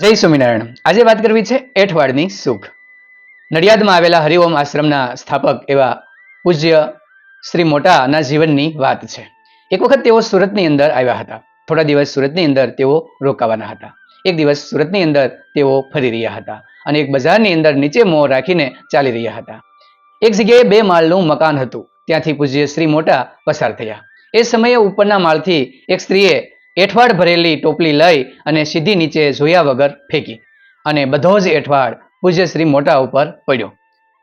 જય સ્વામિનારાયણ. આજે વાત કરવી છે એઠવાડની સુખ. નડિયાદમાં આવેલા હરિઓમ આશ્રમના સ્થાપક એવા પૂજ્ય શ્રી મોટાના જીવનની વાત છે. એક વખત તેઓ સુરતની અંદર આવ્યા હતા. થોડા દિવસ સુરતની અંદર તેઓ રોકાવાના હતા. એક દિવસ સુરતની અંદર તેઓ ફરી રહ્યા હતા અને એક બજારની અંદર નીચે મોં રાખીને ચાલી રહ્યા હતા. એક જગ્યાએ બે માળનું મકાન હતું. ત્યાંથી પૂજ્ય શ્રી મોટા પસાર થયા. એ સમયે ઉપરના માળથી એક સ્ત્રીએ એઠવાડ ભરેલી ટોપલી લઈ અને સીધી નીચે જોયા વગર ફેંકી. અને બધો જ એઠવાડ પૂજ્ય શ્રી મોટા ઉપર પડ્યો.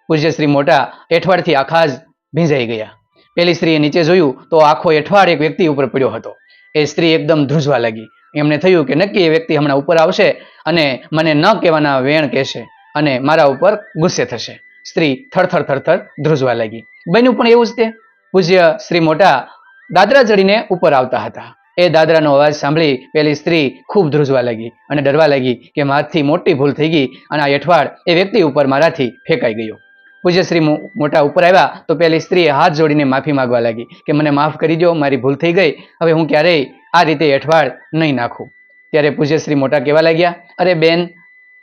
પૂજ્ય શ્રી મોટા એઠવાડથી આખા જ ભીંજાઈ ગયા. પેલી સ્ત્રીએ નીચે જોયું તો આખો એઠવાડ એક વ્યક્તિ ઉપર પડ્યો હતો. એ સ્ત્રી એકદમ ધ્રુજવા લાગી. એમને થયું કે નક્કી એ વ્યક્તિ હમણાં ઉપર આવશે અને મને ન કહેવાના વેણ કહેશે અને મારા ઉપર ગુસ્સે થશે. સ્ત્રી થરથર થરથર ધ્રુજવા લાગી. બન્યું પણ એવું જ તે. પૂજ્ય શ્રી મોટા દાદરા ચડીને ઉપર આવતા હતા. એ દાદરાનો અવાજ સાંભળી પેલી સ્ત્રી ખૂબ ધ્રુજવા લાગી અને ડરવા લાગી કે મારાથી મોટી ભૂલ થઈ ગઈ અને આ એઠવાડ એ વ્યક્તિ ઉપર મારાથી ફેંકાઈ ગયો. પૂજ્યશ્રી મોટા ઉપર આવ્યા તો પેલી સ્ત્રીએ હાથ જોડીને માફી માંગવા લાગી કે મને માફ કરી દો મારી ભૂલ થઈ ગઈ, હવે હું ક્યારેય આ રીતે એઠવાડ નહીં નાખું. ત્યારે પૂજ્યશ્રી મોટા કહેવા લાગ્યા, અરે બેન,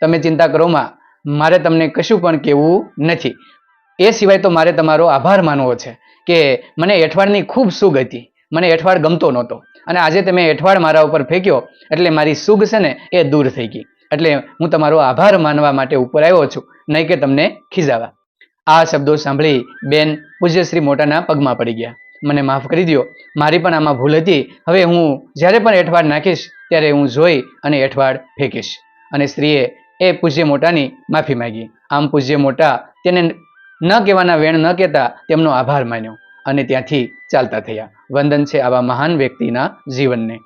તમે ચિંતા કરો માં, મારે તમને કશું પણ કહેવું નથી. એ સિવાય તો મારે તમારો આભાર માનવો છે કે મને એઠવાડની ખૂબ સુગ હતી. મને એઠવાડ ગમતો નહોતો. અને આજે તમે એઠવાડ મારા ઉપર ફેંક્યો, એટલે મારી સુગ છે ને એ દૂર થઈ ગઈ. એટલે હું તમારો આભાર માનવા માટે ઉપર આવ્યો છું. નહીં કે તમને ખીજાવા. આ શબ્દો સાંભળી બેન પૂજ્યશ્રી મોટાના પગમાં પડી ગયા. મને માફ કરી દો મારી પણ આમાં ભૂલ હતી. હવે હું જ્યારે પણ એઠવાડ નાખીશ, ત્યારે હું જોઈ અને એઠવાડ ફેંકીશ. અને સ્ત્રીએ એ પૂજ્ય મોટાની માફી માગી. આમ પૂજ્ય મોટા તેને ન કહેવાના વેણ ન કહેતા તેમનો આભાર માન્યો. અને ત્યાંથી ચાલતા થયા. વંદન છે આવા મહાન વ્યક્તિના જીવનને.